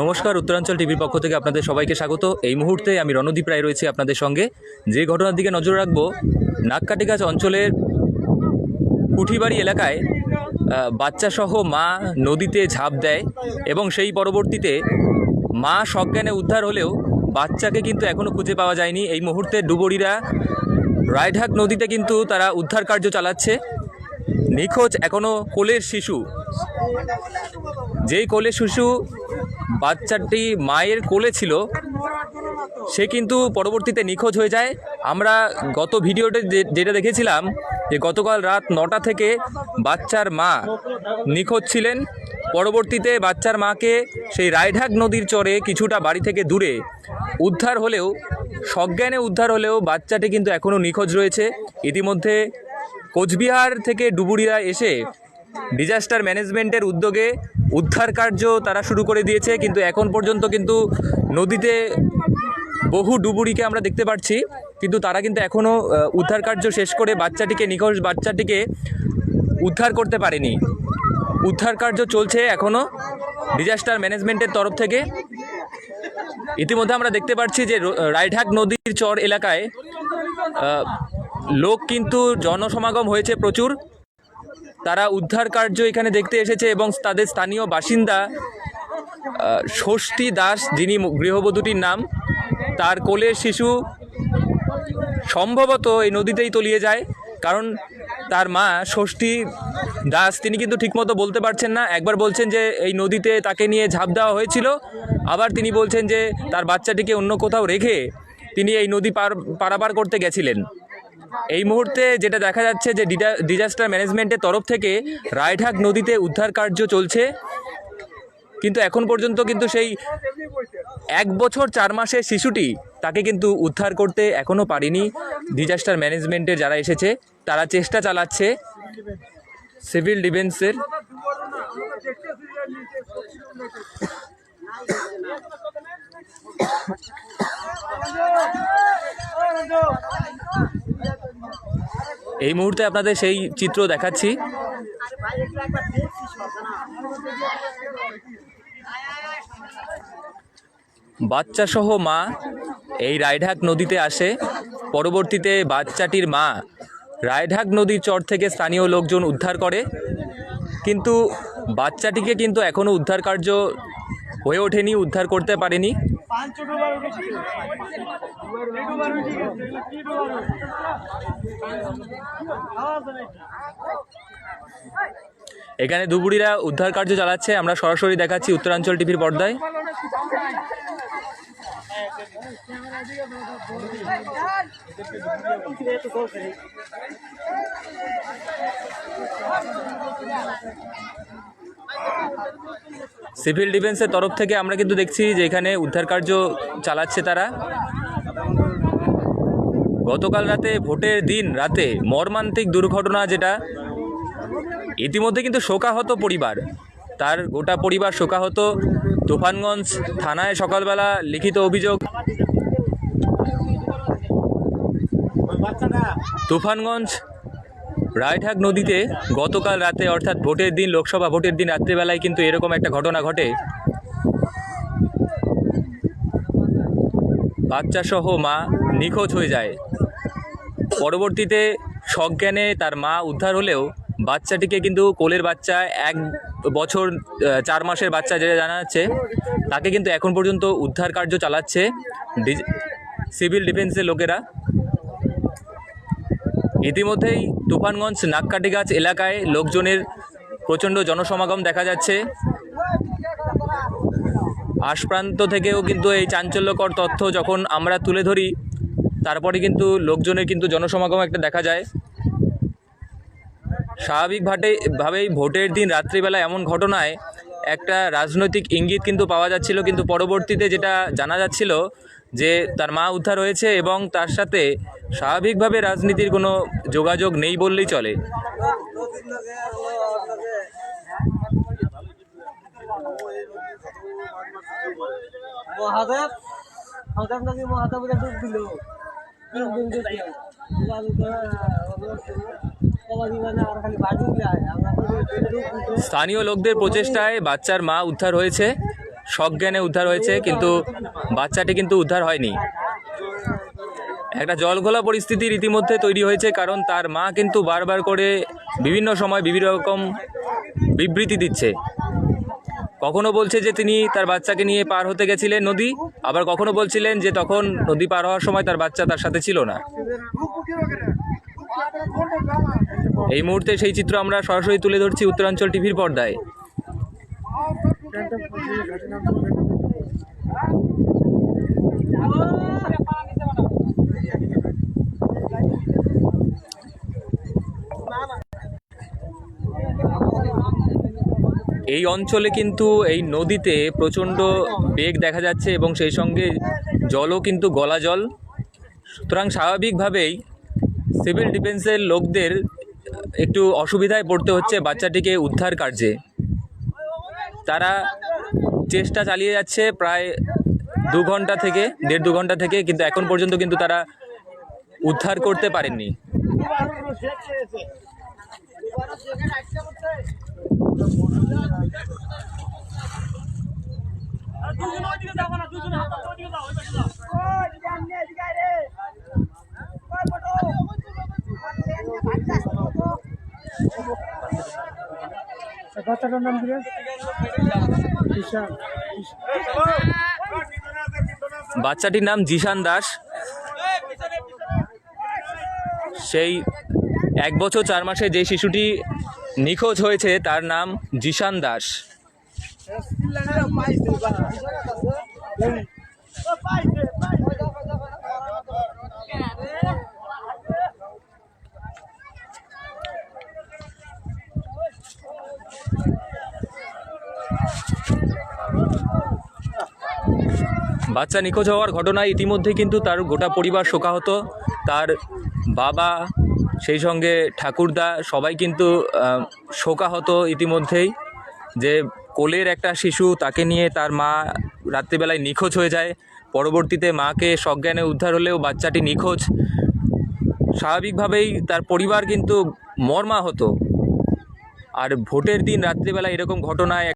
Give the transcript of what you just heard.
নমস্কার, উত্তরাঞ্চল টিভির পক্ষ থেকে আপনাদের সবাইকে স্বাগত। এই মুহূর্তে আমি রণদীপ রায় রয়েছি আপনাদের সঙ্গে। যে ঘটনার দিকে নজর রাখব নাককাটিগাছ অঞ্চলের কুঠিবাড়ি এলাকায় বাচ্চাসহ মা নদীতে ঝাঁপ দেয় এবং সেই পরবর্তীতে মা সজ্ঞানে উদ্ধার হলেও বাচ্চাকে কিন্তু এখনও খুঁজে পাওয়া যায়নি। এই মুহূর্তে ডুবুরিরা রায়ঢাক নদীতে কিন্তু তারা উদ্ধার কার্য চালাচ্ছে। নিখোঁজ এখনও কোলের শিশু। যেই কোলে শিশু বাচ্চাটি মায়ের কোলে ছিল, সে কিন্তু পরবর্তীতে নিখোঁজ হয়ে যায়। আমরা গত ভিডিওতে যেটা দেখেছিলাম যে গতকাল রাত নটা থেকে বাচ্চার মা নিখোঁজ ছিলেন। পরবর্তীতে বাচ্চার মাকে সেই রায়ঢাক নদীর চরে কিছুটা বাড়ি থেকে দূরে উদ্ধার হলেও, সজ্ঞানে উদ্ধার হলেও বাচ্চাটি কিন্তু এখনও নিখোঁজ রয়েছে। ইতিমধ্যে কোচবিহার থেকে ডুবুরিয়া এসে ডিজাস্টার ম্যানেজমেন্টের উদ্যোগে উদ্ধার কার্য তারা শুরু করে দিয়েছে, কিন্তু এখন পর্যন্ত কিন্তু নদীতে বহু ডুবুরিকে আমরা দেখতে পাচ্ছি কিন্তু তারা কিন্তু এখনও উদ্ধার কার্য শেষ করে বাচ্চাটিকে, নিখোঁজ বাচ্চাটিকে উদ্ধার করতে পারেনি। উদ্ধার কার্য চলছে এখনও ডিজাস্টার ম্যানেজমেন্টের তরফ থেকে। ইতিমধ্যে আমরা দেখতে পাচ্ছি যে রায়ঢাক নদীর চর এলাকায় লোক কিন্তু জনসমাগম হয়েছে প্রচুর। তারা উদ্ধার কার্য এখানে দেখতে এসেছে এবং তাদের স্থানীয় বাসিন্দা ষষ্ঠী দাস, যিনি গৃহবধূটির নাম, তার কোলের শিশু সম্ভবত এই নদীতেই তলিয়ে যায়, কারণ তার মা ষষ্ঠী দাস, তিনি কিন্তু ঠিকমতো বলতে পারছেন না। একবার বলছেন যে এই নদীতে তাকে নিয়ে ঝাঁপ দেওয়া হয়েছিল, আবার তিনি বলছেন যে তার বাচ্চাটিকে অন্য কোথাও রেখে তিনি এই নদী পার পারাপার করতে গেছিলেন। এই মুহূর্তে যেটা দেখা যাচ্ছে যে ডিজাস্টার ম্যানেজমেন্টের তরফ থেকে রায়ঢাক নদীতে উদ্ধার কার্য চলছে কিন্তু এখন পর্যন্ত কিন্তু সেই এক বছর চার মাসের শিশুটি তাকে কিন্তু উদ্ধার করতে এখনও পারেনি ডিজাস্টার ম্যানেজমেন্টের যারা এসেছে তারা চেষ্টা চালাচ্ছে সিভিল ডিফেন্সের এই মুহূর্তে আপনাদের সেই চিত্র দেখাচ্ছি। বাচ্চাসহ মা এই রায়ঢাক নদীতে আসে। পরবর্তীতে বাচ্চাটির মা রায়ঢাক নদীর চর থেকে স্থানীয় লোকজন উদ্ধার করে। কিন্তু বাচ্চাটিকে কিন্তু এখনও উদ্ধার কার্য হয়ে ওঠেনি, উদ্ধার করতে পারেনি। এখানে দুবুড়িরা উদ্ধার কার্য চালাচ্ছে। আমরা সরাসরি দেখাচ্ছি উত্তরাঞ্চল টিভির পর্দায়। সিভিল ডিফেন্সের তরফ থেকে আমরা কিন্তু দেখছি যে এখানে উদ্ধার কার্য চালাচ্ছে তারা। গতকাল রাতে, ভোটের দিন রাতে মর্মান্তিক দুর্ঘটনা যেটা, ইতিমধ্যে কিন্তু শোকাহত পরিবার। তার গোটা পরিবার শোকাহত। তুফানগঞ্জ থানায় সকালবেলা লিখিত অভিযোগ। তুফানগঞ্জ রায়ঢাক নদীতে গতকাল রাতে, অর্থাৎ ভোটের দিন, লোকসভা ভোটের দিন রাত্রিবেলায় কিন্তু এরকম একটা ঘটনা ঘটে। বাচ্চাসহ মা নিখোঁজ হয়ে যায়। পরবর্তীতে সজ্ঞানে তার মা উদ্ধার হলেও বাচ্চাটিকে কিন্তু কোলের বাচ্চা, এক বছর চার মাসের বাচ্চা যেটা জানা যাচ্ছে, তাকে কিন্তু এখন পর্যন্ত উদ্ধার কার্য চালাচ্ছে সিভিল ডিফেন্সের লোকেরা। ইতিমধ্যেই তুফানগঞ্জ নাককাটিগাছ এলাকায় লোকজনের প্রচণ্ড জনসমাগম দেখা যাচ্ছে। আশপ্রান্ত থেকেও কিন্তু এই চাঞ্চল্যকর তথ্য যখন আমরা তুলে ধরি, তারপরে কিন্তু লোকজনের কিন্তু জনসমাগম একটা দেখা যায়। স্বাভাবিকভাবে ভাবেই ভোটের দিন রাত্রিবেলা এমন ঘটনায় একটা রাজনৈতিক ইঙ্গিত কিন্তু পাওয়া যাচ্ছিল, কিন্তু পরবর্তীতে যেটা জানা যাচ্ছিল যে তার মা উদ্ধার হয়েছে এবং তার সাথে স্বাভাবিকভাবে রাজনীতির কোনো যোগাযোগ নেই বললেই চলে। মহাদেব? মহাদেব নাকি মহাদেব দিল। স্থানীয় লোকদের প্রচেষ্টায় বাচ্চার মা উদ্ধার হয়েছে। সজ্ঞানে উদ্ধার হয়েছে, কিন্তু বাচ্চাটি কিন্তু উদ্ধার হয়নি। একটা জলঘোলা পরিস্থিতি রীতিমধ্যে তৈরি হয়েছে, কারণ তার মা কিন্তু বারবার করে বিভিন্ন সময় বিভিন্ন রকম বিবৃতি দিচ্ছে। কখনো বলছে যে তিনি তার বাচ্চাকে নিয়ে পার হতে গেছিলেন নদী, আবার কখনো বলছিলেন যে তখন নদী পার হওয়ার সময় তার বাচ্চা তার সাথে ছিল না। এই মুহূর্তে সেই চিত্র আমরা সরাসরি তুলে ধরছি উত্তরাঞ্চল টিভির পর্দায়। এই অঞ্চলে কিন্তু এই নদীতে প্রচণ্ড বেগ দেখা যাচ্ছে এবং সেই সঙ্গে জলও কিন্তু গলা জল। সুতরাং স্বাভাবিকভাবেই সিভিল ডিফেন্সের লোকদের একটু অসুবিধায় পড়তে হচ্ছে বাচ্চাটিকে উদ্ধার কার্যে। তারা চেষ্টা চালিয়ে যাচ্ছে প্রায় দু ঘণ্টা থেকে, দেড় দু ঘণ্টা থেকে, কিন্তু এখন পর্যন্ত কিন্তু তারা উদ্ধার করতে পারেননি বাচ্চাটার নাম কি রে? ঈশান। বাচ্চাটির নাম জিশান দাস। সেই এক বছর চার মাসে যে শিশুটি নিখোঁজ হয়েছে তার নাম জিশান দাস। বাচ্চা নিখোঁজ হওয়ার ঘটনায় ইতিমধ্যে কিন্তু তার গোটা পরিবার শোকাহত। তার বাবা, সেই সঙ্গে ঠাকুরদা সবাই কিন্তু শোকাহত ইতিমধ্যেই যে কোলের একটা শিশু তাকে নিয়ে তার মা রাত্রিবেলায় নিখোঁজ হয়ে যায়। পরবর্তীতে মাকে সজ্ঞানে উদ্ধার হলেও বাচ্চাটি নিখোঁজ। স্বাভাবিকভাবেই তার পরিবার কিন্তু মর্মাহত। আর ভোটের দিন রাত্রিবেলা এরকম ঘটনায়